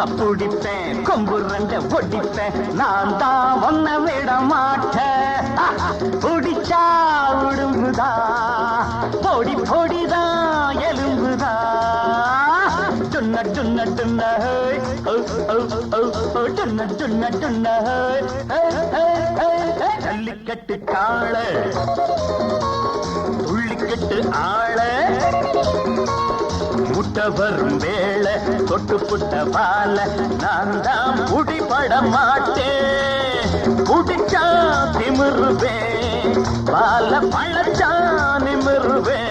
வந்தா பிடிப்பேன் கொம்பு ரெண்ட ஒடிப்பேன். நான் தான் ஒன்ன விட மாட்டேன். பிடிச்சா உடும்புதா? பொடி பொடிதான் எலும்புதா? டுன்ன டுன்ன டுன்ன ஹேய், டுன்ன டுன்ன டுன்ன ஹேய். ஜல்லிக்கட்டு காள. துள்ளிக்கட்டு ஆள. புட்ட வரும் வேளை தொட்டு புட்ட பால நான் தான் புடிபட மாட்டேன் புடிச்சா திமிருவேன் பால பழச்சா நிமிருவேன்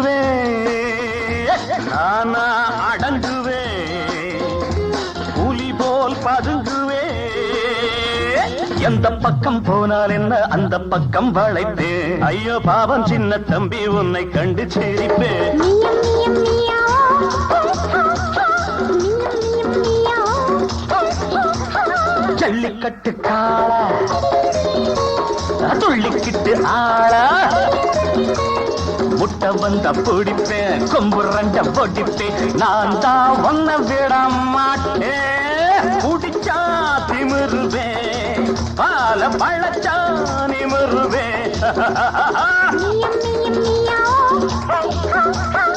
முழங்குவேன் நானா அடங்குவேன். புலி போல் பதுங்குவே எந்த பக்கம் போனால் என்ன அந்த பக்கம் வளைப்பேன். ஐயோ பாவம் சின்ன தம்பி உன்னை கண்டு சிரிப்பேன். ஜல்லிக்கட்டு காளா துள்ளிக்கிட்டு ஆளா. முட்டை வந்த பிடிப்பேன் கொம்பு ரெண்ட பொடிப்பேன் நான் தான் ஒன்ன விட மாட்டேன். குடிச்சா திமிருவேன் பால பழச்சா நிமிருவேன்.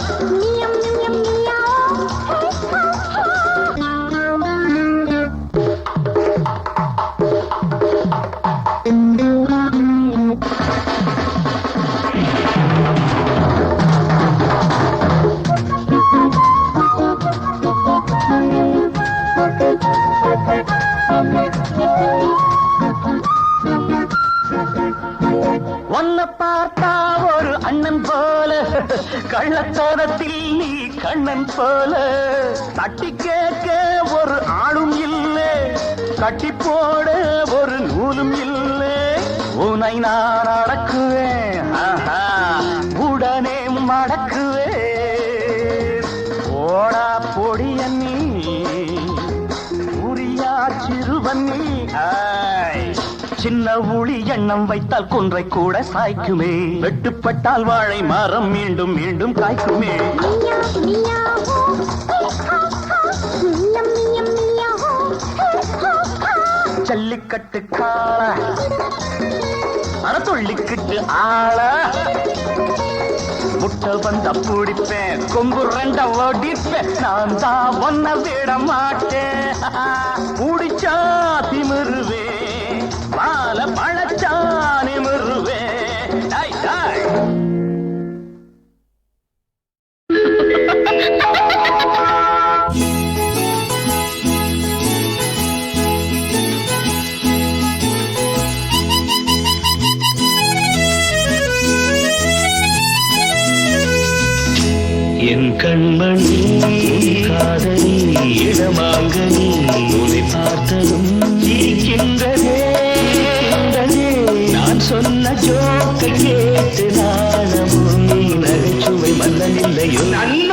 சின்ன ஊழி எண்ணம் வைத்தால் குன்றை கூட சாய்க்குமே. வெட்டுப்பட்டால் வாழை மரம் மீண்டும் மீண்டும் காய்க்குமே. ஜல்லிக்கட்டு கால அறத்தொள்ளிக்கிட்டு ஆள. முட்டை வந்த பிடிப்பேன் கொம்பு ரெண்ட ஓடிப்பேன் நான் தான் ஒன்ன விட மாட்டேன். பிடிச்சா திமிருவே. பால பழச்சா நிமிருவே டாய் டாய். என் கண்மணி காதலி இடமாங்கனி உன்னை பார்த்ததும் de Yunnan.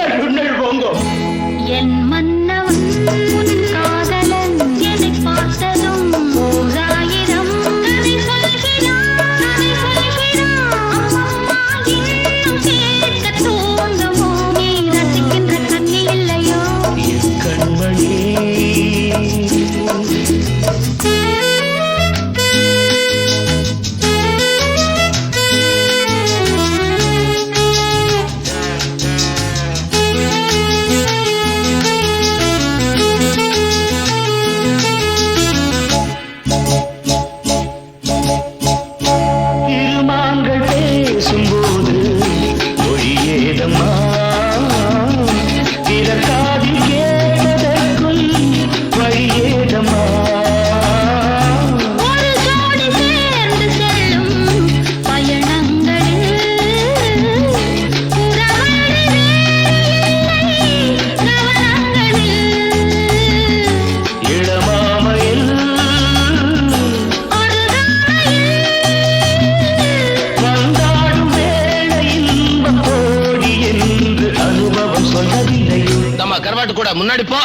கூட முன்னாடி போ.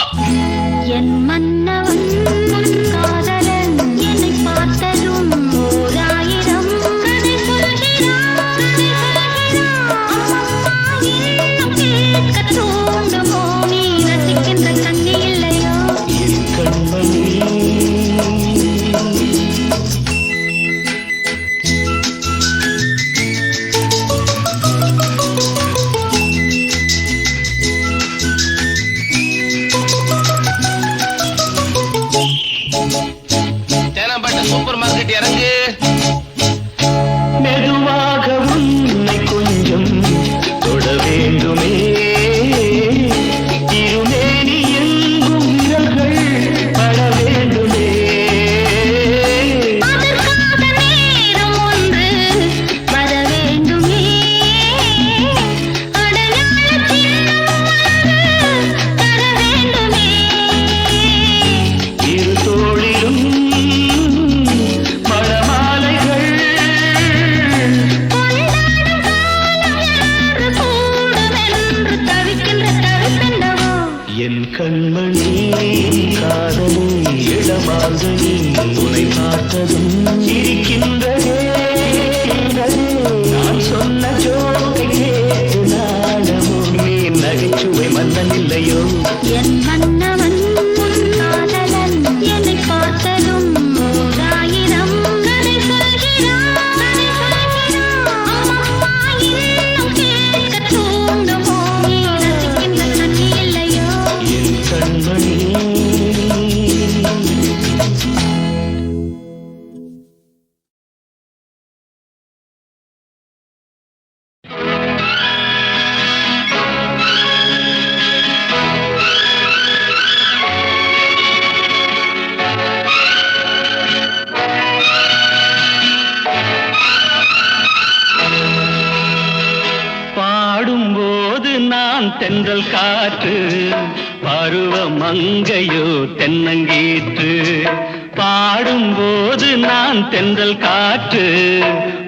பாடும்போது நான் தென்றல் காற்று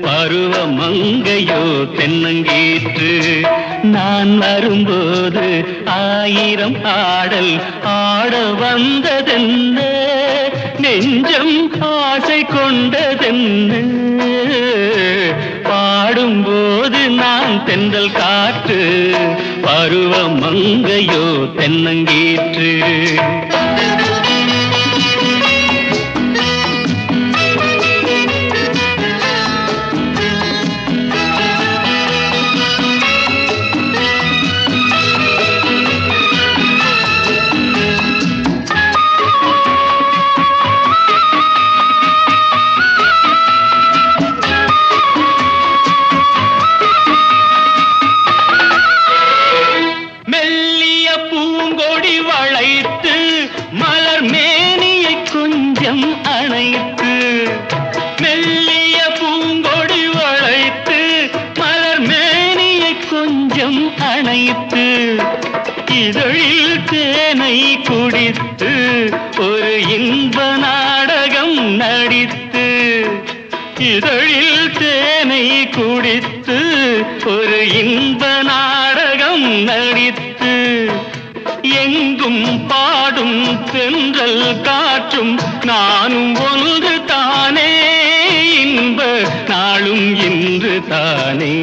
பருவ மங்கையோ தென்னங்கீற்று. நான் வரும்போது ஆயிரம் பாடல் ஆட வந்ததென்ன? நெஞ்சம் ஆசை கொண்டதென்ன? பாடும்போது நான் தென்றல் காற்று பருவ மங்கையோ தென்னங்கீற்று. ஒன்று தானே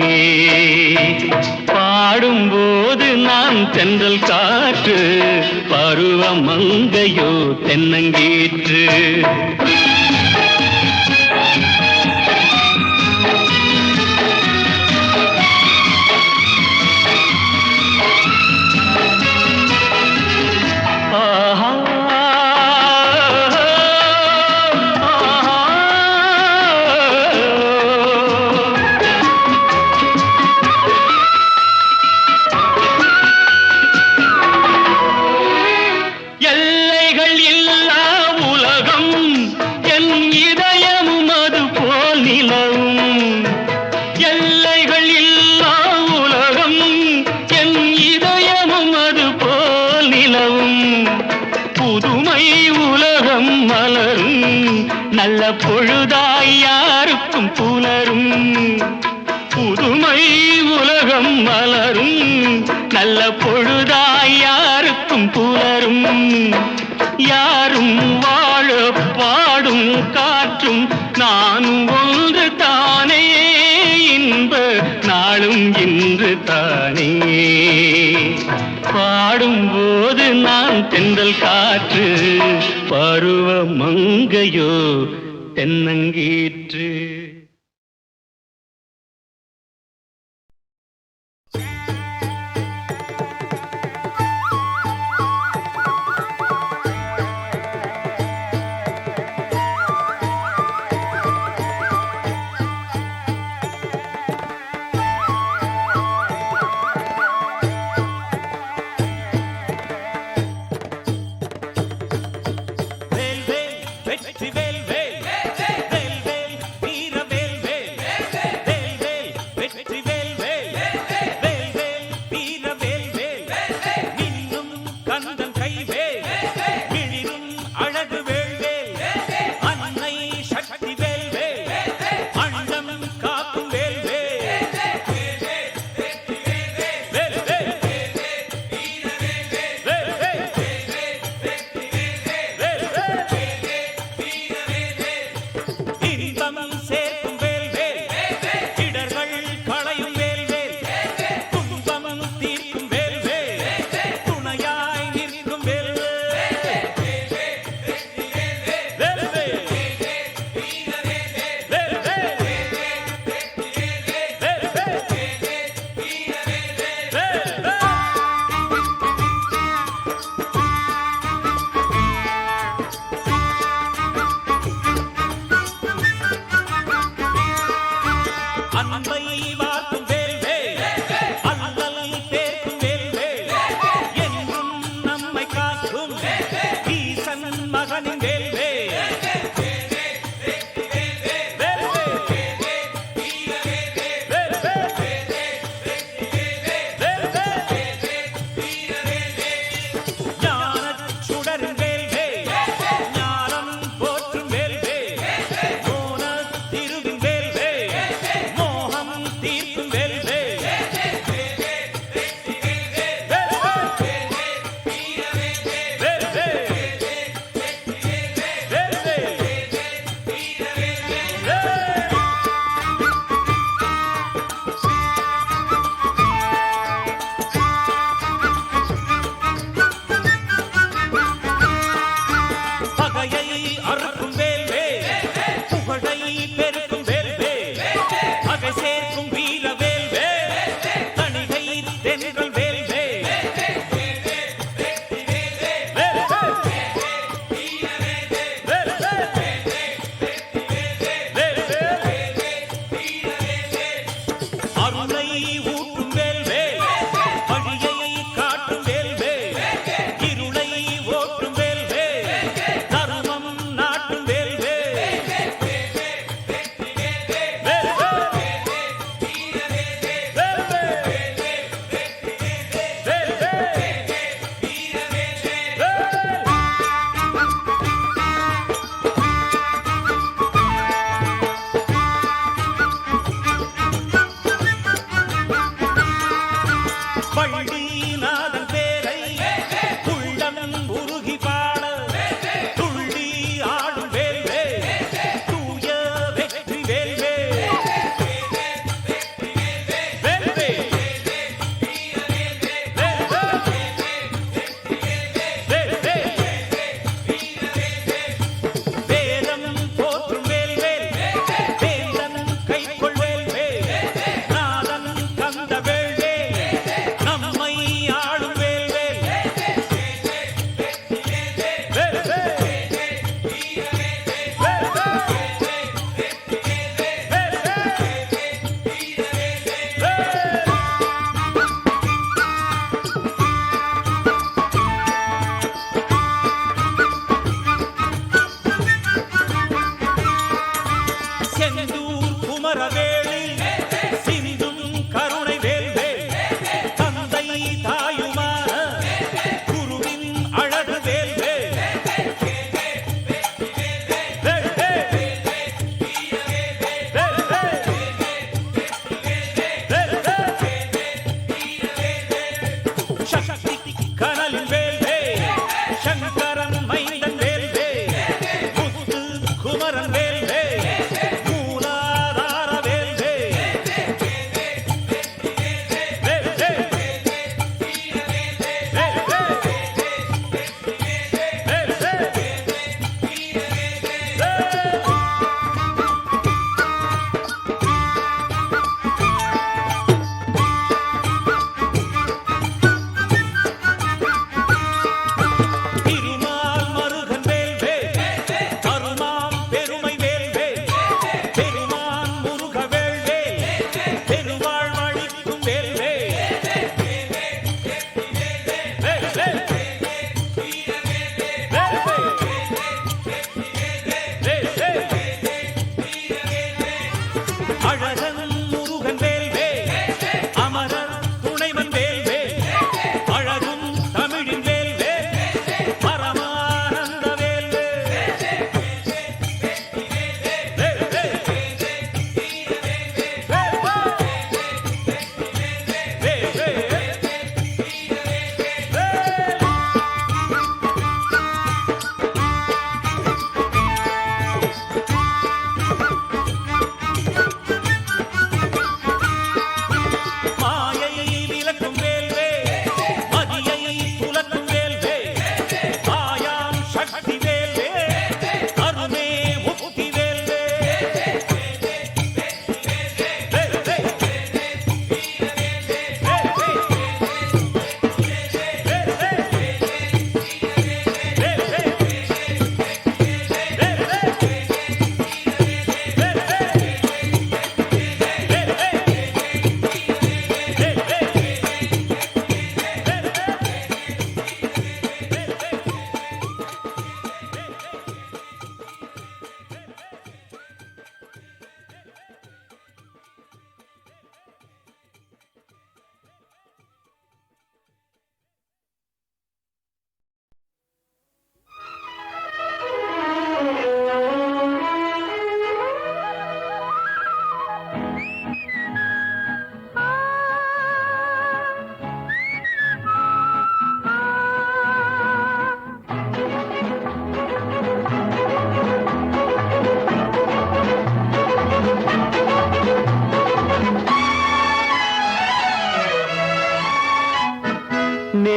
பாடும்போது நான் தென்றல் காற்று பருவமங்கையோ தென்னங்கேற்று. நல்ல பொழுதாய் யாருக்கும் புலரும். புதுமை உலகம் மலரும். நல்ல பொழுதாய் யாருக்கும் புலரும். யாரும் வாழ பாடும் காற்றும் நானும் ஒன்று தானே. இன்ப நாளும் இன்று தானே. பாடும்போது நான் தென்றல் காற்று பருவ மங்கையோ தென்னங்கீற்று. beber, beber, beber. a vencer.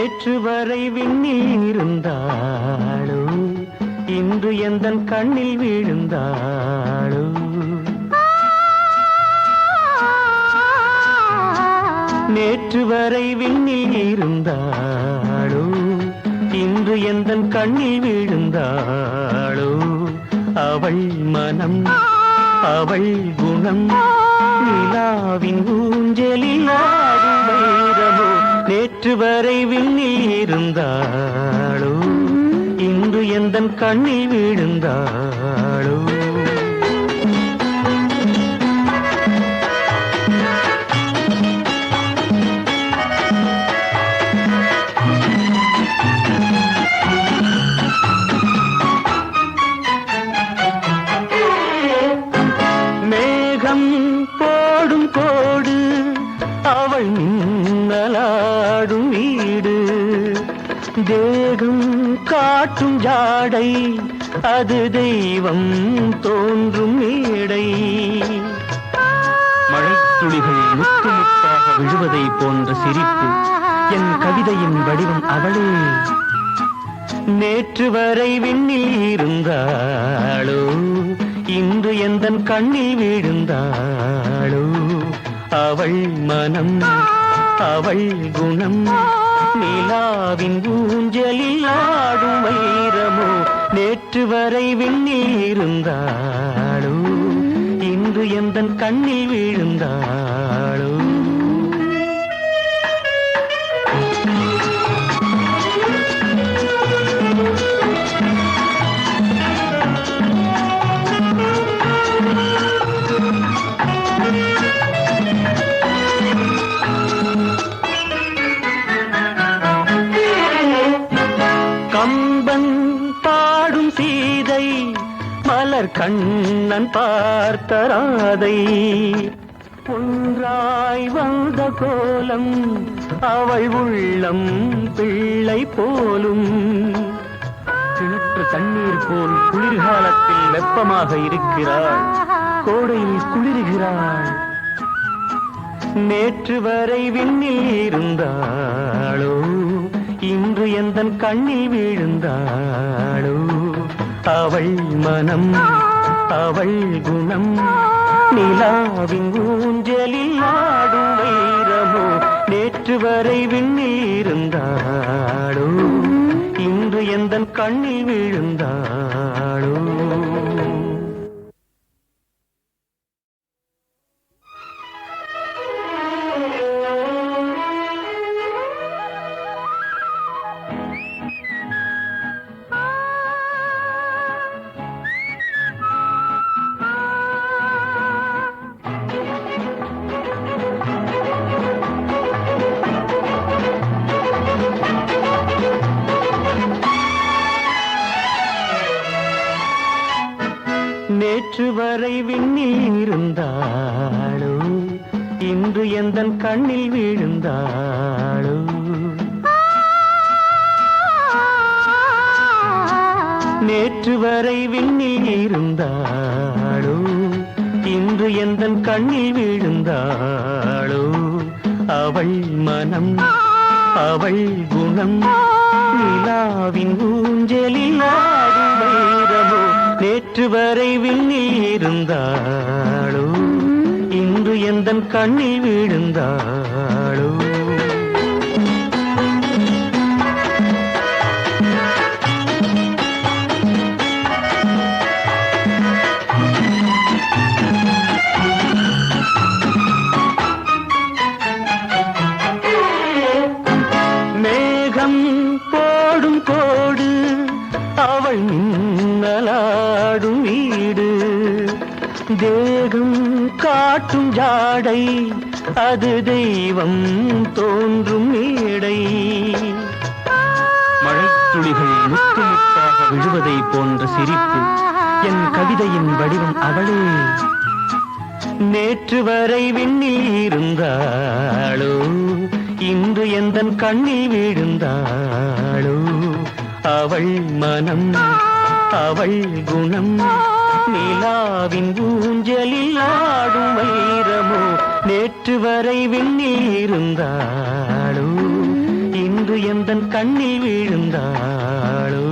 நேற்று வரை விண்ணில் இருந்தாளோ இன்று எந்த கண்ணில் விழுந்தாளோ. நேற்று வரை விண்ணில் இருந்தாளோ இன்று எந்த கண்ணில் விழுந்தாளோ. அவள் மனம் அவள் குணம் நிலாவின் ஊஞ்சலிலா நேற்று வரை விண்ணில் இருந்தாளோ? இன்று எந்த கண்ணில் விழுந்தாளோ? அது தெய்வம் தோன்றும் மேடை. மழைத்துளிகள் முத்து முத்தாக விழுவதை போன்ற சிரிப்பு என் கவிதையின் வடிவம் அவளே. நேற்று வரை விண்ணில் இருந்தாளோ இன்று எந்த கண்ணில் விழுந்தாளோ. அவள் மனம் அவள் குணம் நிலாவின் ஊஞ்சலில் ஆடும் வைரமோ நேற்று வரை விண்ணில் இருந்தாளோ இன்று எந்த கண்ணில் விழுந்தாளோ. கண்ணன் பார்த்த ராதை ஒன்றாய் வந்த கோலம் அவள் உள்ளம் பிள்ளை போலும். கிணற்று தண்ணீர் போல் குளிர்காலத்தில் வெப்பமாக இருக்கிறாள் கோடையில் குளிர்கிறாள். நேற்று வரை விண்ணில் இருந்தாளோ இன்று எந்த கண்ணில் விழுந்தாளோ அவள் மனம் அவள் குணம். நிலாவின் ஊஞ்சலில் ஆடும் வைரமோ நேற்று வரை விண்ணில் இருந்தாளோ? இன்று எந்த கண்ணில் விழுந்தாளோ? கண்ணில் விழுந்தாளோ? நேற்று வரை விண்ணில் இருந்தாளோ? இன்று எந்த கண்ணில் விழுந்தாளோ? அவள் மனம் அவள் குணம் நிலாவின் ஊஞ்சலில் நேற்று வரை விண்ணில் இருந்தாளோ? எந்த கண்ணில் விழுந்தாளோ? மேகம் போடும் கோடு அவள் மின்னலாடும் வீடு. காட்டும் ஜாடை அது தெய்வம் தோன்றும் மேடை. மழைத்துளிகள் முத்து முத்தாக விழுவதை போன்ற சிரிப்பு என் கவிதையின் வடிவம் அவளே. நேற்று வரை விண்ணில் இருந்தாளோ இன்று எந்த கண்ணில் விழுந்தாளோ. அவள் மனம் அவள் குணம் நிலாவின் ஊஞ்சலில் ஆடும் வைரமோ நேற்று வரை விண்ணில் இருந்தாளோ இன்று எந்தன் கண்ணில் விழுந்தாளோ.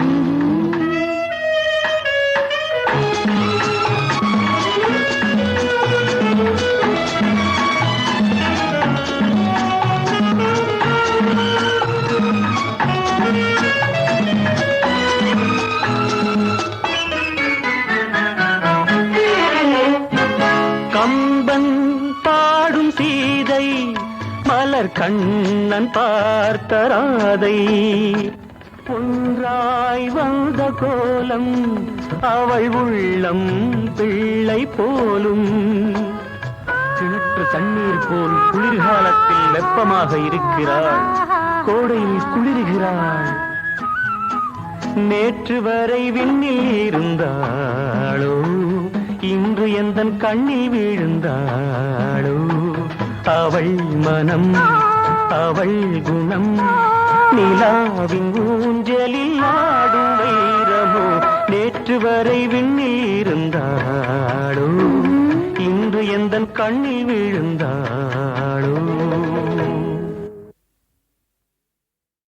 மலர் கண்ணன் பார்த்த ராதை ஒன்றாய் வந்த கோலம் அவள் உள்ளம் பிள்ளை போலும். கிணற்று தண்ணீர் போல் குளிர்காலத்தில் வெப்பமாக இருக்கிறாள். கோடையில் குளிர்கிறாள். நேற்று வரை விண்ணில் இருந்தாளோ இன்று எந்தன் கண்ணில் விழுந்தாளோ. அவள் மனம் அவள் குணம் நிலாவின் ஊஞ்சலில் ஆடும் வைரமோ நேற்று வரை விண்ணில் இருந்தாளோ இன்று எந்தன் கண்ணில் விழுந்தாளோ.